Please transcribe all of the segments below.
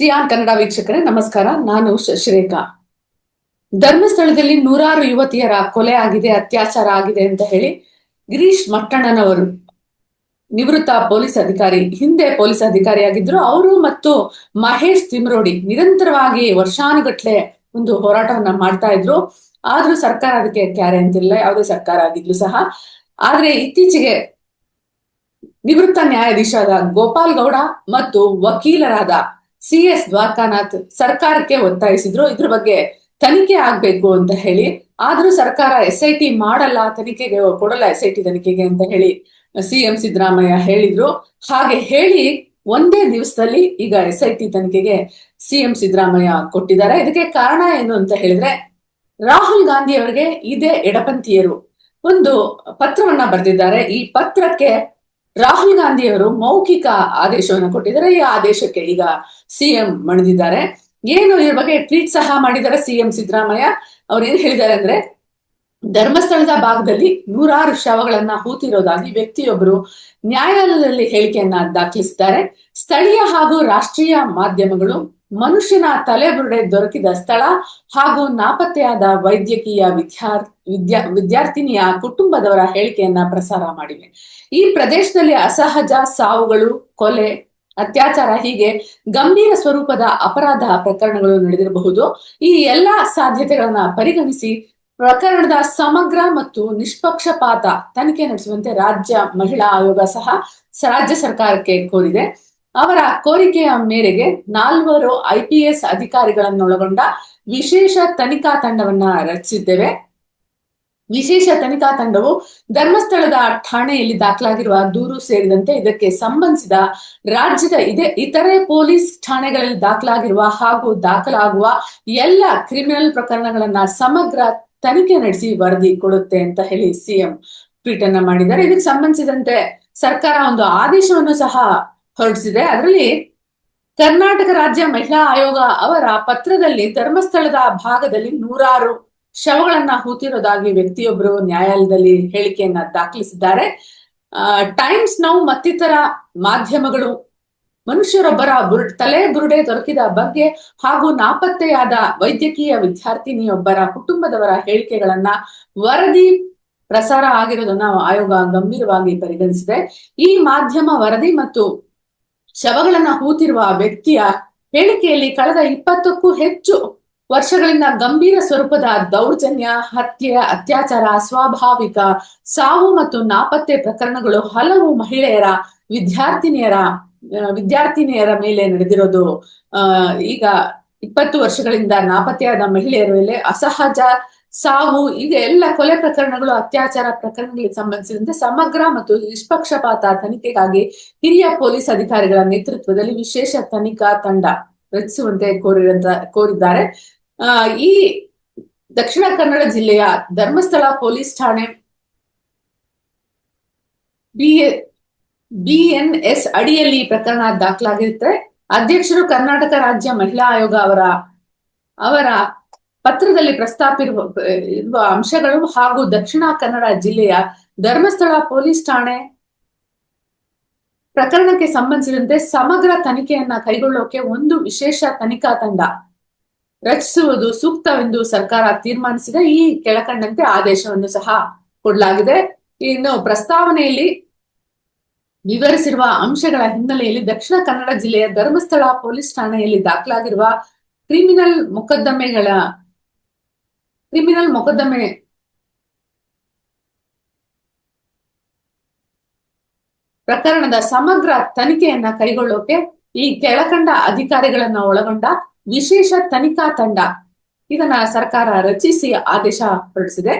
Xi'an Kannada ವೀಕ್ಷಕರೇ, ನಮಸ್ಕಾರ. ನಾನು ಶಶಿರೇಖಾ ಧರ್ಮಸ್ಥಳದಲ್ಲಿ ನೂರಾರು ಯುವತಿಯರ ಕೊಲೆ ಆಗಿದೆ, ಅತ್ಯಾಚಾರ ಆಗಿದೆ ಅಂತ ಹೇಳಿ ಗಿರೀಶ್ ಮಟ್ಟಣ್ಣನವರು, ನಿವೃತ್ತ ಪೊಲೀಸ್ ಅಧಿಕಾರಿ, ಹಿಂದೆ ಪೊಲೀಸ್ ಅಧಿಕಾರಿಯಾಗಿದ್ರು ಅವರು ಮತ್ತು ಮಹೇಶ್ ತಿಮ್ರೋಡಿ ನಿರಂತರವಾಗಿ ವರ್ಷಾನುಗಟ್ಲೆ ಒಂದು ಹೋರಾಟವನ್ನ ಮಾಡ್ತಾ ಇದ್ರು. ಆದ್ರೂ ಸರ್ಕಾರ ಅದಕ್ಕೆ ಕ್ಯಾರೆ ಅಂತಿಲ್ಲ ಯಾವುದೇ ಸರ್ಕಾರ ಆಗಿದ್ರು ಸಹ. ಆದ್ರೆ ಇತ್ತೀಚೆಗೆ ನಿವೃತ್ತ ನ್ಯಾಯಾಧೀಶರಾದ ಗೋಪಾಲ್ ಗೌಡ ಮತ್ತು ವಕೀಲರಾದ ಸಿ ಎಸ್ ದ್ವಾರಕಾನಾಥ್ ಸರ್ಕಾರಕ್ಕೆ ಒತ್ತಾಯಿಸಿದ್ರು. ಇದ್ರ ಬಗ್ಗೆ ತನಿಖೆ ಆಗ್ಬೇಕು ಅಂತ ಹೇಳಿ. ಆದ್ರೂ ಸರ್ಕಾರ ಎಸ್ ಐ ಟಿ ಮಾಡಲ್ಲ, ತನಿಖೆಗೆ ಕೊಡಲ್ಲ ಎಸ್ ಐ ಟಿ ತನಿಖೆಗೆ ಅಂತ ಹೇಳಿ ಸಿಎಂ ಸಿದ್ದರಾಮಯ್ಯ ಹೇಳಿದ್ರು. ಹಾಗೆ ಹೇಳಿ ಒಂದೇ ದಿವಸದಲ್ಲಿ ಈಗ ಎಸ್ ಐ ಟಿ ತನಿಖೆಗೆ ಸಿಎಂ ಸಿದ್ದರಾಮಯ್ಯ ಕೊಟ್ಟಿದ್ದಾರೆ. ಇದಕ್ಕೆ ಕಾರಣ ಏನು ಅಂತ ಹೇಳಿದ್ರೆ, ರಾಹುಲ್ ಗಾಂಧಿ ಅವರಿಗೆ ಇದೇ ಎಡಪಂಥೀಯರು. ಒಂದು ಪತ್ರವನ್ನ ಬರೆದಿದ್ದಾರೆ. ಈ ಪತ್ರಕ್ಕೆ ರಾಹುಲ್ ಗಾಂಧಿಯವರು ಮೌಖಿಕ ಆದೇಶವನ್ನು ಕೊಟ್ಟಿದ್ದಾರೆ. ಈ ಆದೇಶಕ್ಕೆ ಈಗ ಸಿಎಂ ಮಣಿದಿದ್ದಾರೆ. ಏನು ಇದ್ರ ಬಗ್ಗೆ ಟ್ವೀಟ್ ಸಹ ಮಾಡಿದ್ದಾರೆ ಸಿಎಂ ಸಿದ್ದರಾಮಯ್ಯ. ಅವ್ರು ಏನ್ ಹೇಳಿದ್ದಾರೆ ಅಂದ್ರೆ, ಧರ್ಮಸ್ಥಳದ ಭಾಗದಲ್ಲಿ ನೂರಾರು ಶವಗಳನ್ನ ಹೂತಿರೋದಾಗಿ ವ್ಯಕ್ತಿಯೊಬ್ಬರು ನ್ಯಾಯಾಲಯದಲ್ಲಿ ಹೇಳಿಕೆಯನ್ನ ದಾಖಲಿಸಿದ್ದಾರೆ. ಸ್ಥಳೀಯ ಹಾಗೂ ರಾಷ್ಟ್ರೀಯ ಮಾಧ್ಯಮಗಳು ಮನುಷ್ಯನ ತಲೆಬುರುಡೆ ದೊರಕಿದ ಸ್ಥಳ ಹಾಗೂ ನಾಪತ್ತೆಯಾದ ವೈದ್ಯಕೀಯ ವಿದ್ಯಾರ್, ವಿದ್ಯಾ, ವಿದ್ಯಾರ್ಥಿನಿಯ ಕುಟುಂಬದವರ ಹೇಳಿಕೆಯನ್ನ ಪ್ರಸಾರ ಮಾಡಿವೆ. ಈ ಪ್ರದೇಶದಲ್ಲಿ ಅಸಹಜ ಸಾವುಗಳು, ಕೊಲೆ, ಅತ್ಯಾಚಾರ ಹೀಗೆ ಗಂಭೀರ ಸ್ವರೂಪದ ಅಪರಾಧ ಪ್ರಕರಣಗಳು ನಡೆದಿರಬಹುದು. ಈ ಎಲ್ಲಾ ಸಾಧ್ಯತೆಗಳನ್ನ ಪರಿಗಣಿಸಿ ಪ್ರಕರಣದ ಸಮಗ್ರ ಮತ್ತು ನಿಷ್ಪಕ್ಷಪಾತ ತನಿಖೆ ನಡೆಸುವಂತೆ ರಾಜ್ಯ ಮಹಿಳಾ ಆಯೋಗ ಸಹ ರಾಜ್ಯ ಸರ್ಕಾರಕ್ಕೆ ಕೋರಿದೆ. ಅವರ ಕೋರಿಕೆಯ ಮೇರೆಗೆ ನಾಲ್ವರು ಐಪಿಎಸ್ ಅಧಿಕಾರಿಗಳನ್ನೊಳಗೊಂಡ ವಿಶೇಷ ತನಿಖಾ ತಂಡವನ್ನ ರಚಿಸಿದ್ದೇವೆ. ವಿಶೇಷ ತನಿಖಾ ತಂಡವು ಧರ್ಮಸ್ಥಳದ ಠಾಣೆಯಲ್ಲಿ ದಾಖಲಾಗಿರುವ ದೂರು ಸೇರಿದಂತೆ ಇದಕ್ಕೆ ಸಂಬಂಧಿಸಿದ ರಾಜ್ಯದ ಇದೇ ಇತರೆ ಪೊಲೀಸ್ ಠಾಣೆಗಳಲ್ಲಿ ದಾಖಲಾಗಿರುವ ಹಾಗೂ ದಾಖಲಾಗುವ ಎಲ್ಲ ಕ್ರಿಮಿನಲ್ ಪ್ರಕರಣಗಳನ್ನ ಸಮಗ್ರ ತನಿಖೆ ನಡೆಸಿ ವರದಿ ಕೊಡುತ್ತೆ ಅಂತ ಹೇಳಿ ಸಿಎಂ ಟ್ವೀಟ್ ಅನ್ನ ಮಾಡಿದ್ದಾರೆ. ಇದಕ್ಕೆ ಸಂಬಂಧಿಸಿದಂತೆ ಸರ್ಕಾರ ಒಂದು ಆದೇಶವನ್ನು ಸಹ ಹೊರಡಿಸಿದೆ ಅದರಲ್ಲಿ ಕರ್ನಾಟಕ ರಾಜ್ಯ ಮಹಿಳಾ ಆಯೋಗ ಅವರ ಪತ್ರದಲ್ಲಿ ಧರ್ಮಸ್ಥಳದ ಭಾಗದಲ್ಲಿ ನೂರಾರು ಶವಗಳನ್ನ ಹೂತಿರೋದಾಗಿ ವ್ಯಕ್ತಿಯೊಬ್ಬರು ನ್ಯಾಯಾಲಯದಲ್ಲಿ ಹೇಳಿಕೆಯನ್ನ ದಾಖಲಿಸಿದ್ದಾರೆ. ಟೈಮ್ಸ್ ನೌ ಮತ್ತಿತರ ಮಾಧ್ಯಮಗಳು ಮನುಷ್ಯರೊಬ್ಬರ ಬುರು, ತಲೆ ಬುರುಡೆ ದೊರಕಿದ ಬಗ್ಗೆ ಹಾಗೂ ನಾಪತ್ತೆಯಾದ ವೈದ್ಯಕೀಯ ವಿದ್ಯಾರ್ಥಿನಿಯೊಬ್ಬರ ಕುಟುಂಬದವರ ಹೇಳಿಕೆಗಳನ್ನ ವರದಿ ಪ್ರಸಾರ ಆಗಿರೋದನ್ನ ಆಯೋಗ ಗಂಭೀರವಾಗಿ ಪರಿಗಣಿಸಿದೆ. ಈ ಮಾಧ್ಯಮ ವರದಿ ಮತ್ತು ಶವಗಳನ್ನ ಹೂತಿರುವ ವ್ಯಕ್ತಿಯ ಹೇಳಿಕೆಯಲ್ಲಿ ಕಳೆದ ಇಪ್ಪತ್ತಕ್ಕೂ ಹೆಚ್ಚು ವರ್ಷಗಳಿಂದ ಗಂಭೀರ ಸ್ವರೂಪದ ದೌರ್ಜನ್ಯ, ಹತ್ಯೆ, ಅತ್ಯಾಚಾರ, ಸ್ವಾಭಾವಿಕ ಸಾವು ಮತ್ತು ನಾಪತ್ತೆ ಪ್ರಕರಣಗಳು ಹಲವು ಮಹಿಳೆಯರ, ವಿದ್ಯಾರ್ಥಿನಿಯರ ವಿದ್ಯಾರ್ಥಿನಿಯರ ಮೇಲೆ ನಡೆದಿರೋದು. ಈಗ ಇಪ್ಪತ್ತು ವರ್ಷಗಳಿಂದ ನಾಪತ್ತೆಯಾದ ಮಹಿಳೆಯರ ಮೇಲೆ ಅಸಹಜ ಸಾವು ಇದೆಲ್ಲ ಎಲ್ಲ ಕೊಲೆ ಪ್ರಕರಣಗಳು, ಅತ್ಯಾಚಾರ ಪ್ರಕರಣಗಳಿಗೆ ಸಂಬಂಧಿಸಿದಂತೆ ಸಮಗ್ರ ಮತ್ತು ನಿಷ್ಪಕ್ಷಪಾತ ತನಿಖೆಗಾಗಿ ಹಿರಿಯ ಪೊಲೀಸ್ ಅಧಿಕಾರಿಗಳ ನೇತೃತ್ವದಲ್ಲಿ ವಿಶೇಷ ತನಿಖಾ ತಂಡ ರಚಿಸುವಂತೆ ಕೋರಿರಂತ, ಕೋರಿದ್ದಾರೆ. ಆ, ಈ ದಕ್ಷಿಣ ಕನ್ನಡ ಜಿಲ್ಲೆಯ ಧರ್ಮಸ್ಥಳ ಪೊಲೀಸ್ ಠಾಣೆ ಬಿ ಬಿಎನ್ಎಸ್ ಅಡಿಯಲ್ಲಿ ಈ ಪ್ರಕರಣ ದಾಖಲಾಗಿರುತ್ತೆ. ಅಧ್ಯಕ್ಷರು ಕರ್ನಾಟಕ ರಾಜ್ಯ ಮಹಿಳಾ ಆಯೋಗ ಅವರ ಅವರ ಪತ್ರದಲ್ಲಿ ಪ್ರಸ್ತಾಪಿರುವ, ಇರುವ ಅಂಶಗಳು ಹಾಗೂ ದಕ್ಷಿಣ ಕನ್ನಡ ಜಿಲ್ಲೆಯ ಧರ್ಮಸ್ಥಳ ಪೊಲೀಸ್ ಠಾಣೆ ಪ್ರಕರಣಕ್ಕೆ ಸಂಬಂಧಿಸಿದಂತೆ ಸಮಗ್ರ ತನಿಖೆಯನ್ನ ಕೈಗೊಳ್ಳೋಕೆ ಒಂದು ವಿಶೇಷ ತನಿಖಾ ತಂಡ ರಚಿಸುವುದು ಸೂಕ್ತವೆಂದು ಸರ್ಕಾರ ತೀರ್ಮಾನಿಸಿದೆ. ಈ ಕೆಳಕಂಡಂತೆ ಆದೇಶವನ್ನು ಸಹ ಕೊಡಲಾಗಿದೆ. ಇನ್ನು ಪ್ರಸ್ತಾವನೆಯಲ್ಲಿ ವಿವರಿಸಿರುವ ಅಂಶಗಳ ಹಿನ್ನೆಲೆಯಲ್ಲಿ ದಕ್ಷಿಣ ಕನ್ನಡ ಜಿಲ್ಲೆಯ ಧರ್ಮಸ್ಥಳ ಪೊಲೀಸ್ ಠಾಣೆಯಲ್ಲಿ ದಾಖಲಾಗಿರುವ ಕ್ರಿಮಿನಲ್ ಮೊಕದ್ದಮೆಗಳ ಕ್ರಿಮಿನಲ್ ಮೊಕದ್ದಮೆ. ಪ್ರಕರಣದ ಸಮಗ್ರ ತನಿಖೆಯನ್ನ ಕೈಗೊಳ್ಳೋಕೆ ಈ ಕೆಳಕಂಡ ಅಧಿಕಾರಿಗಳನ್ನ ಒಳಗೊಂಡ ವಿಶೇಷ ತನಿಖಾ ತಂಡ. ಇದನ್ನ ಸರ್ಕಾರ ರಚಿಸಿ ಆದೇಶ ಹೊರಡಿಸಿದೆ.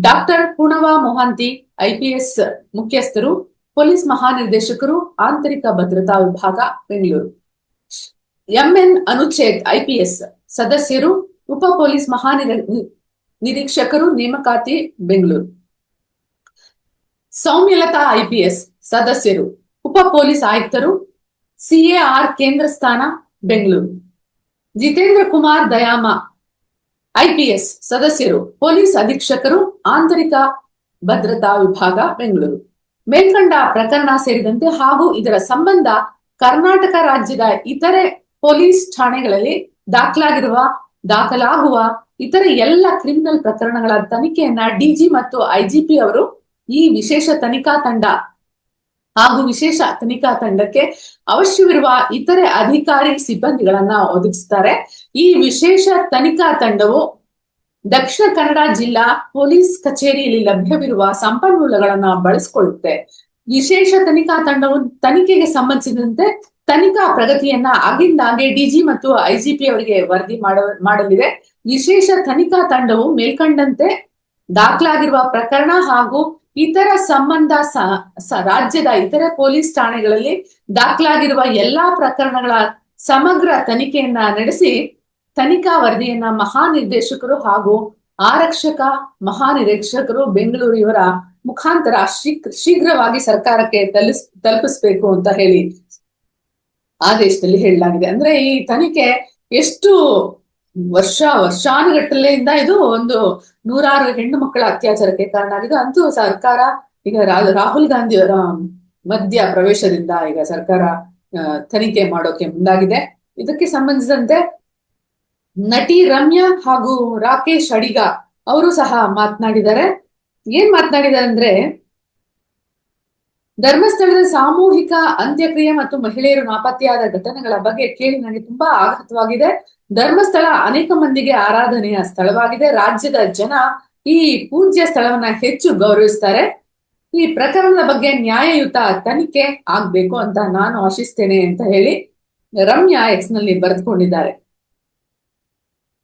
ಡಾಕ್ಟರ್ ಪೂರ್ಣವ ಮೊಹಾಂತಿ, ಐಪಿಎಸ್ ಮುಖ್ಯಸ್ಥರು, ಪೊಲೀಸ್ ಮಹಾನಿರ್ದೇಶಕರು, ಆಂತರಿಕ ಭದ್ರತಾ ವಿಭಾಗ, ಬೆಂಗಳೂರು. ಎಂಎನ್ ಅನುಚ್ಛೇದ್, ಐಪಿಎಸ್ ಸದಸ್ಯರು, ಉಪ ಪೊಲೀಸ್ ಮಹಾನಿರ ನಿರೀಕ್ಷಕರು ನೇಮಕಾತಿ ಬೆಂಗಳೂರು. ಸೌಮ್ಯಲತಾ ಐಪಿಎಸ್ ಸದಸ್ಯರು, ಉಪ ಪೊಲೀಸ್ ಆಯುಕ್ತರು ಸಿಎಆರ್ ಕೇಂದ್ರ ಸ್ಥಾನ ಬೆಂಗಳೂರು. ಜಿತೇಂದ್ರ ಕುಮಾರ್ ದಯಾಮ ಐಪಿಎಸ್ ಸದಸ್ಯರು, ಪೊಲೀಸ್ ಅಧೀಕ್ಷಕರು, ಆಂತರಿಕ ಭದ್ರತಾ ವಿಭಾಗ ಬೆಂಗಳೂರು. ಮೇಲ್ಕಂಡ ಪ್ರಕರಣ ಸೇರಿದಂತೆ ಹಾಗೂ ಇದರ ಸಂಬಂಧ ಕರ್ನಾಟಕ ರಾಜ್ಯದ ಇತರೆ ಪೊಲೀಸ್ ಠಾಣೆಗಳಲ್ಲಿ ದಾಖಲಾಗಿರುವ, ದಾಖಲಾಗುವ ಇತರೆ ಎಲ್ಲ ಕ್ರಿಮಿನಲ್ ಪ್ರಕರಣಗಳ ತನಿಖೆಯನ್ನ ಡಿಜಿ ಮತ್ತು ಐಜಿಪಿ ಅವರು ಈ ವಿಶೇಷ ತನಿಖಾ ತಂಡ ಹಾಗೂ ವಿಶೇಷ ತನಿಖಾ ತಂಡಕ್ಕೆ ಅವಶ್ಯವಿರುವ ಇತರೆ ಅಧಿಕಾರಿ ಸಿಬ್ಬಂದಿಗಳನ್ನ ಒದಗಿಸ್ತಾರೆ. ಈ ವಿಶೇಷ ತನಿಖಾ ತಂಡವು ದಕ್ಷಿಣ ಕನ್ನಡ ಜಿಲ್ಲಾ ಪೊಲೀಸ್ ಕಚೇರಿಯಲ್ಲಿ ಲಭ್ಯವಿರುವ ಸಂಪನ್ಮೂಲಗಳನ್ನ ಬಳಸಿಕೊಳ್ಳುತ್ತೆ. ವಿಶೇಷ ತನಿಖಾ ತಂಡವು ತನಿಖೆಗೆ ಸಂಬಂಧಿಸಿದಂತೆ ತನಿಖಾ ಪ್ರಗತಿಯನ್ನ ಆಗಿಂದಾಗೆ ಡಿಜಿ ಮತ್ತು ಐಜಿಪಿ ಅವರಿಗೆ ವರದಿ ಮಾಡ, ಮಾಡಲಿದೆ. ವಿಶೇಷ ತನಿಖಾ ತಂಡವು ಮೇಲ್ಕಂಡಂತೆ ದಾಖಲಾಗಿರುವ ಪ್ರಕರಣ ಹಾಗೂ ಇತರ ಸಂಬಂಧ ರಾಜ್ಯದ ಇತರ ಪೊಲೀಸ್ ಠಾಣೆಗಳಲ್ಲಿ ದಾಖಲಾಗಿರುವ ಎಲ್ಲಾ ಪ್ರಕರಣಗಳ ಸಮಗ್ರ ತನಿಖೆಯನ್ನ ನಡೆಸಿ ತನಿಖಾ ವರದಿಯನ್ನ ಮಹಾನಿರ್ದೇಶಕರು ಹಾಗೂ ಆರಕ್ಷಕ ಮಹಾನಿರೀಕ್ಷಕರು ಬೆಂಗಳೂರು ಇವರ ಮುಖಾಂತರ ಶೀಘ್ರವಾಗಿ ಸರ್ಕಾರಕ್ಕೆ ತಲುಸ್, ತಲುಪಿಸ್ಬೇಕು ಅಂತ ಹೇಳಿ ಆದೇಶದಲ್ಲಿ ಹೇಳಲಾಗಿದೆ. ಅಂದ್ರೆ ಈ ತನಿಖೆ ಎಷ್ಟು ವರ್ಷ, ವರ್ಷಾನುಗಟ್ಟಲೆಯಿಂದ ಇದು ಒಂದು ನೂರಾರು ಹೆಣ್ಣು ಮಕ್ಕಳ ಅತ್ಯಾಚಾರಕ್ಕೆ ಕಾರಣ ಆಗಿದೆ ಅಂತೂ ಸರ್ಕಾರ ಈಗ ರಾಹುಲ್ ಗಾಂಧಿ ಅವರ ಮಧ್ಯ ಪ್ರವೇಶದಿಂದ ಈಗ ಸರ್ಕಾರ ತನಿಖೆ ಮಾಡೋಕೆ ಮುಂದಾಗಿದೆ. ಇದಕ್ಕೆ ಸಂಬಂಧಿಸಿದಂತೆ ನಟಿ ರಮ್ಯಾ ಹಾಗೂ ರಾಕೇಶ್ ಅಡಿಗ, ಅವರು ಸಹ ಮಾತನಾಡಿದ್ದಾರೆ. ಏನ್ ಮಾತನಾಡಿದ್ದಾರೆ ಅಂದ್ರೆ ಧರ್ಮಸ್ಥಳದ ಸಾಮೂಹಿಕ ಅಂತ್ಯಕ್ರಿಯೆ ಮತ್ತು ಮಹಿಳೆಯರು ನಾಪತ್ತೆಯಾದ ಘಟನೆಗಳ ಬಗ್ಗೆ ಕೇಳಿ ನನಗೆ ತುಂಬಾ ಆಘಾತವಾಗಿದೆ. ಧರ್ಮಸ್ಥಳ ಅನೇಕ ಮಂದಿಗೆ ಆರಾಧನೆಯ ಸ್ಥಳವಾಗಿದೆ. ರಾಜ್ಯದ ಜನ ಈ ಪೂಜ್ಯ ಸ್ಥಳವನ್ನ ಹೆಚ್ಚು ಗೌರವಿಸ್ತಾರೆ. ಈ ಪ್ರಕರಣದ ಬಗ್ಗೆ ನ್ಯಾಯಯುತ ತನಿಖೆ ಆಗ್ಬೇಕು ಅಂತ ನಾನು ಆಶಿಸ್ತೇನೆ ಅಂತ ಹೇಳಿ ರಮ್ಯಾ ಎಕ್ಸ್ನಲ್ಲಿ ಬರೆದುಕೊಂಡಿದ್ದಾರೆ.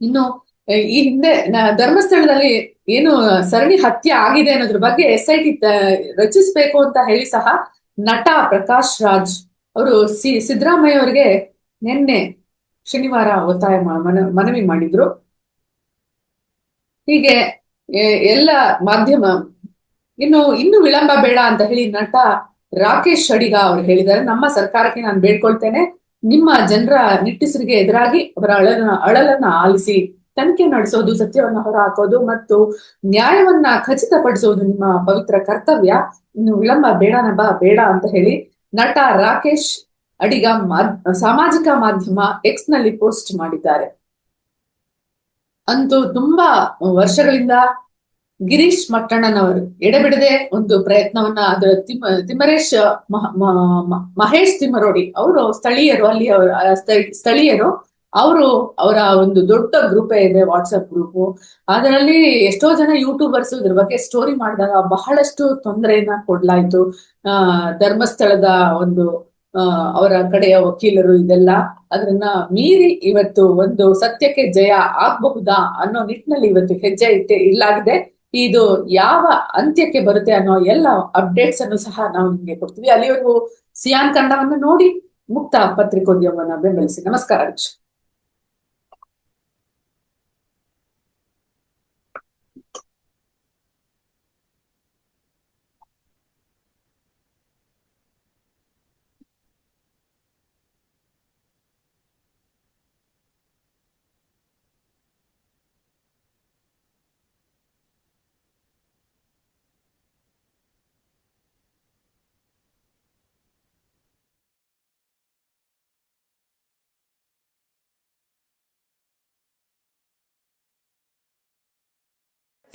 ಇನ್ನು ಈ ಹಿಂದೆ ಧರ್ಮಸ್ಥಳದಲ್ಲಿ ಏನು ಸರಣಿ ಹತ್ಯೆ ಆಗಿದೆ ಅನ್ನೋದ್ರ ಬಗ್ಗೆ ಎಸ್ ಐ ಟಿ ರಚಿಸಬೇಕು ಅಂತ ಹೇಳಿ ಸಹ ನಟ ಪ್ರಕಾಶ್ ರಾಜ್ ಅವರು ಸಿ ಸಿದ್ದರಾಮಯ್ಯ ಅವರಿಗೆ ನಿನ್ನೆ ಶನಿವಾರ ಒತ್ತಾಯ ಮನವಿ ಮಾಡಿದ್ರು. ಹೀಗೆ ಎಲ್ಲ ಮಾಧ್ಯಮ, ಇನ್ನು ಇನ್ನು ವಿಳಂಬ ಬೇಡ ಅಂತ ಹೇಳಿ ನಟ ರಾಕೇಶ್ ಅಡಿಗ ಅವರು ಹೇಳಿದ್ದಾರೆ. ನಮ್ಮ ಸರ್ಕಾರಕ್ಕೆ ನಾನು ಬೇಡ್ಕೊಳ್ತೇನೆ. ನಿಮ್ಮ ಜನರ ನಿಟ್ಟುಸಿರಿಗೆ ಎದುರಾಗಿ ಅವರ ಅಳಲನ್ನ ಆಲಿಸಿ ತನಿಖೆ ನಡೆಸೋದು, ಸತ್ಯವನ್ನ ಹೊರಹಾಕೋದು ಮತ್ತು ನ್ಯಾಯವನ್ನ ಖಚಿತಪಡಿಸೋದು ನಿಮ್ಮ ಪವಿತ್ರ ಕರ್ತವ್ಯ. ಇನ್ನು ವಿಳಂಬ ಬೇಡನಬ ಬೇಡ ಅಂತ ಹೇಳಿ ನಟ ರಾಕೇಶ್ ಅಡಿಗ ಸಾಮಾಜಿಕ ಮಾಧ್ಯಮ ಎಕ್ಸ್ನಲ್ಲಿ ಪೋಸ್ಟ್ ಮಾಡಿದ್ದಾರೆ. ಅಂತೂ ತುಂಬಾ ವರ್ಷಗಳಿಂದ ಗಿರೀಶ್ ಮಟ್ಟಣ್ಣನವರು ಎಡೆಬಿಡದೆ ಒಂದು ಪ್ರಯತ್ನವನ್ನ ಅದರ ತಿಮ್ಮ ತಿಮ್ಮರೇಶ್ ಮಹೇಶ್ ತಿಮ್ಮರೋಡಿ, ಅವರು ಸ್ಥಳೀಯರು, ಅಲ್ಲಿ ಸ್ಥಳೀಯರು ಅವರು ಅವರ ಒಂದು ದೊಡ್ಡ ಗ್ರೂಪ್ ಇದೆ ವಾಟ್ಸಪ್ ಗ್ರೂಪ್ ಅದರಲ್ಲಿ ಎಷ್ಟೋ ಜನ ಯೂಟ್ಯೂಬರ್ಸ್ ಇದ್ರ ಬಗ್ಗೆ ಸ್ಟೋರಿ ಮಾಡಿದಾಗ ಬಹಳಷ್ಟು ತೊಂದರೆಯನ್ನ ಕೊಡ್ಲಾಯ್ತು. ಆ, ಧರ್ಮಸ್ಥಳದ ಒಂದು ಅವರ ಕಡೆಯ ವಕೀಲರು ಇದೆಲ್ಲ ಅದನ್ನ ಮೀರಿ ಇವತ್ತು ಒಂದು ಸತ್ಯಕ್ಕೆ ಜಯ ಆಗ್ಬಹುದಾ ಅನ್ನೋ ನಿಟ್ಟಿನಲ್ಲಿ ಇವತ್ತು ಹೆಜ್ಜೆ ಇಟ್ಟೆ ಇಲ್ಲಾಗಿದೆ. ಇದು ಯಾವ ಅಂತ್ಯಕ್ಕೆ ಬರುತ್ತೆ ಅನ್ನೋ ಎಲ್ಲ ಅಪ್ಡೇಟ್ಸ್ ಅನ್ನು ಸಹ ನಾವು ನಿಮಗೆ ಕೊಡ್ತೀವಿ. ಅಲ್ಲಿವರೆಗೂ ಸಿಯಾನ್ ಕನ್ನಡವನ್ನು ನೋಡಿ ಮುಕ್ತ ಪತ್ರಿಕೋದ್ಯಮವನ್ನ ಬೆಂಬಲಿಸಿ. ನಮಸ್ಕಾರ